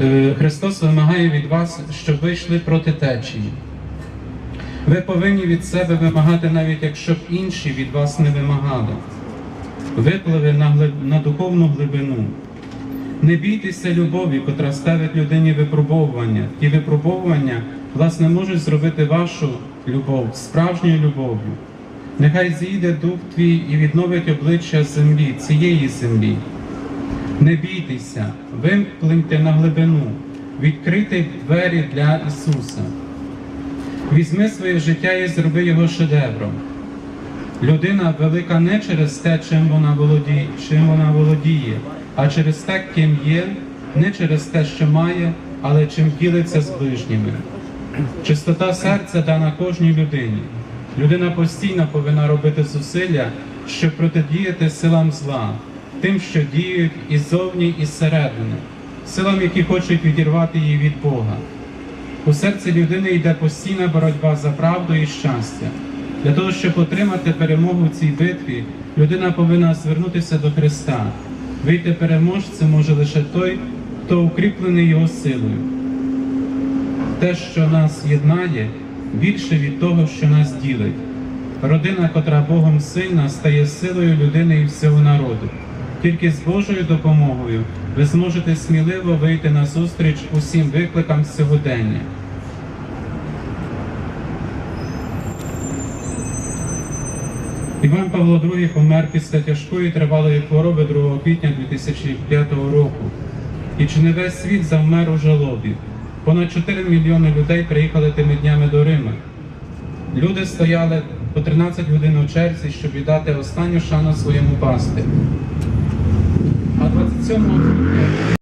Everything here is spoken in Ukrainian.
Е, Христос вимагає від вас, щоб ви йшли проти течії. Ви повинні від себе вимагати, навіть якщо б інші від вас не вимагали. Випливи на, глиб... на духовну глибину. Не бійтеся любові, котра ставить людині випробовування. Ті випробовування, власне, можуть зробити вашу любов справжньою любов'ю. Нехай зійде дух твій і відновить обличчя землі, цієї землі. Не бійтеся, виплиньте на глибину, відкрийте двері для Ісуса. Візьми своє життя і зроби його шедевром. Людина велика не через те, чим вона володіє, чим вона володіє, а через те, ким є, не через те, що має, але чим ділиться з ближніми. Чистота серця дана кожній людині. Людина постійно повинна робити зусилля, щоб протидіяти силам зла, тим, що діють і ззовні, і зсередини, силам, які хочуть відірвати її від Бога. У серці людини йде постійна боротьба за правду і щастя. Для того, щоб отримати перемогу в цій битві, людина повинна звернутися до Христа. Вийти переможцем може лише той, хто укріплений Його силою. Те, що нас єднає, більше від того, що нас ділить. Родина, котра Богом сильна, стає силою людини і всього народу. Тільки з Божою допомогою ви зможете сміливо вийти на зустріч усім викликам сьогодення. Іван Павло II помер після тяжкої тривалої хвороби 2 квітня 2005 року. І чи не весь світ завмер у жалобі? Понад 4 мільйони людей приїхали тими днями до Рима. Люди стояли по 13 годин у черзі, щоб віддати останню шану своєму пастирю. А 27 квітня